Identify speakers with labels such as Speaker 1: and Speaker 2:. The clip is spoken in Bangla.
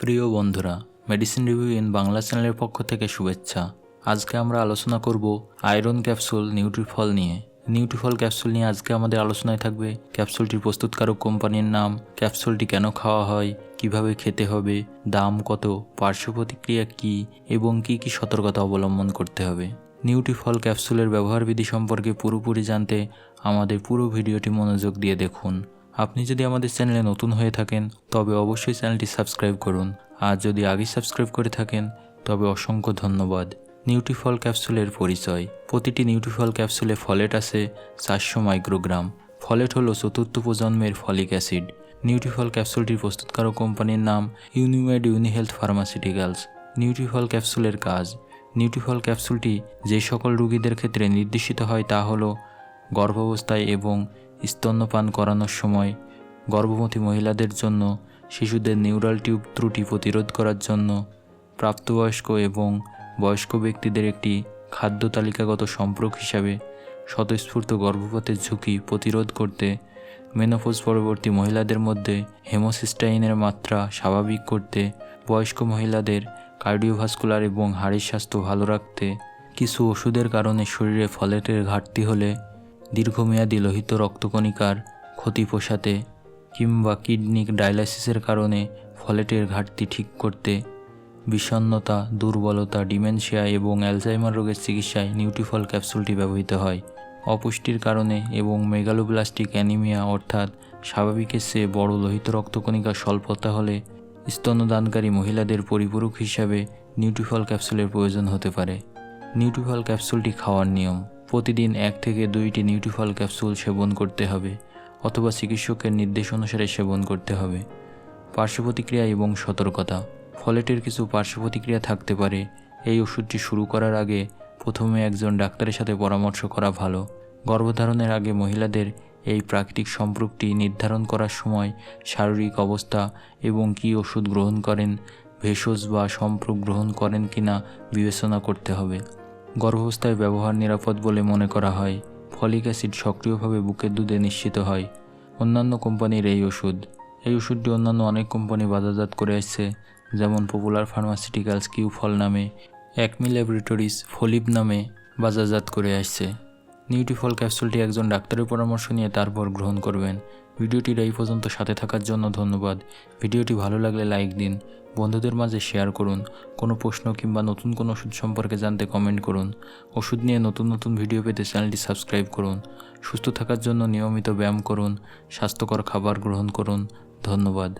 Speaker 1: প্রিয় বন্ধুরা মেডিসিন রিভিউ ইন বাংলা চ্যানেলের পক্ষ থেকে শুভেচ্ছা। আজকে আমরা আলোচনা করব আয়রন ক্যাপসুল নিউট্রিফল নিয়ে। নিউট্রিফল ক্যাপসুল নিয়ে আজকে আমাদের আলোচনায় থাকবে ক্যাপসুলটির প্রস্তুতকারক কোম্পানির নাম, ক্যাপসুলটি কেন খাওয়া হয়, কীভাবে খেতে হবে, দাম কত, পার্শ্ব প্রতিক্রিয়া কী, এবং কী কী সতর্কতা অবলম্বন করতে হবে। নিউট্রিফল ক্যাপসুলের ব্যবহারবিধি সম্পর্কে পুরোপুরি জানতে আমাদের পুরো ভিডিওটি মনোযোগ দিয়ে দেখুন। আপনি যদি আমাদের চ্যানেলে নতুন হয়ে থাকেন, তবে অবশ্যই চ্যানেলটি সাবস্ক্রাইব করুন। আর যদি আগে সাবস্ক্রাইব করে থাকেন, তবে অসংখ্য ধন্যবাদ। নিউট্রিফল ক্যাপসুলের পরিচয়। প্রতিটি নিউট্রিফল ক্যাপসুলে ফলেট আছে চারশো মাইক্রোগ্রাম। ফলেট হলো চতুর্থ প্রজন্মের ফলিক অ্যাসিড। নিউট্রিফল ক্যাপসুলটির প্রস্তুতকারক কোম্পানির নাম ইউনিমেড ইউনিহেলথ ফার্মাসিউটিক্যালস। নিউট্রিফল ক্যাপসুলের কাজ। নিউট্রিফল ক্যাপসুলটি যে সকল রোগীদের ক্ষেত্রে নির্দেশিত হয় তা হলো গর্ভাবস্থায় এবং স্তন্যপান করানোর সময় গর্ভবতী মহিলাদের জন্য, শিশুদের নিউরাল টিউব ত্রুটি প্রতিরোধ করার জন্য প্রাপ্তবয়স্ক এবং বয়স্ক ব্যক্তিদের একটি খাদ্য তালিকাগত সম্পর্ক হিসাবে স্বতঃস্ফূর্ত গর্ভপাতের ঝুঁকি প্রতিরোধ করতে মেনোপোজ পরবর্তী মহিলাদের মধ্যে হেমোসিস্টাইনের মাত্রা স্বাভাবিক করতে বয়স্ক মহিলাদের কার্ডিওভাস্কুলার এবং হাড়ের স্বাস্থ্য ভালো রাখতে কিছু ওষুধের কারণে শরীরে ফলেটের ঘাটতি হলে দীর্ঘমেয়াদী লোহিত রক্তকণিকার ক্ষতি পোষাতে কিংবা কিডনি ডায়ালাইসিসের কারণে ফলেটের ঘাটতি ঠিক করতে বিষণ্ণতা, দুর্বলতা, ডিমেনশিয়া এবং অ্যালজাইমার রোগের চিকিৎসায় নিউট্রিফল ক্যাপসুলটি ব্যবহৃত হয়। অপুষ্টির কারণে এবং মেগালোব্লাস্টিক অ্যানিমিয়া অর্থাৎ স্বাভাবিকের চেয়ে বড় লোহিত রক্তকণিকা স্বল্পতা হলে স্তন্যদানকারী মহিলাদের পরিপূরক হিসাবে নিউট্রিফল ক্যাপসুলের প্রয়োজন হতে পারে। নিউট্রিফল ক্যাপসুলটি খাওয়ার নিয়ম। প্রতিদিন এক থেকে দুইটি নিউট্রিফল ক্যাপসুল সেবন করতে হবে, অথবা চিকিৎসকের নির্দেশ অনুসারে সেবন করতে হবে। পার্শ্বপ্রতিক্রিয়া এবং সতর্কতা। ফলেটের কিছু পার্শ্বপ্রতিক্রিয়া থাকতে পারে। এই ওষুধটি শুরু করার আগে প্রথমে একজন ডাক্তারের সাথে পরামর্শ করা ভালো। গর্ভধারণের আগে মহিলাদের এই প্রাকৃতিক সম্পর্কটি নির্ধারণ করার সময় শারীরিক অবস্থা এবং কী ওষুধ গ্রহণ করেন, ভেষজ বা সম্পর্ক গ্রহণ করেন কিনা বিবেচনা করতে হবে। গর্ভাবস্থায় ব্যবহার নিরাপদ বলে মনে করা হয়। ফলিক অ্যাসিড সক্রিয়ভাবে বুকের দুধে নিশ্চিত হয়। অন্যান্য কোম্পানির এই ওষুধ। এই ওষুধটি অন্যান্য অনেক কোম্পানি বাজারজাত করে আসছে, যেমন পপুলার ফার্মাসিউটিক্যালস কিউ ফল নামে অ্যাকমি ল্যাবরেটরিজ ফলিব নামে বাজারজাত করে আসছে। নিউট্রিফল ক্যাপসুলটি একজন ডাক্তারের পরামর্শ নিয়ে তারপর গ্রহণ করবেন। ভিডিওটির এই পর্যন্ত সাথে থাকার জন্য ধন্যবাদ। ভিডিওটি ভালো লাগলে লাইক দিন, বন্ধুদের মাঝে শেয়ার করুন, কোনো প্রশ্ন কিংবা নতুন কোনো ওষুধ সম্পর্কে জানতে কমেন্ট করুন, ওষুধ নিয়ে নতুন নতুন ভিডিও পেতে চ্যানেলটি সাবস্ক্রাইব করুন, সুস্থ থাকার জন্য নিয়মিত ব্যায়াম করুন, স্বাস্থ্যকর খাবার গ্রহণ করুন, ধন্যবাদ।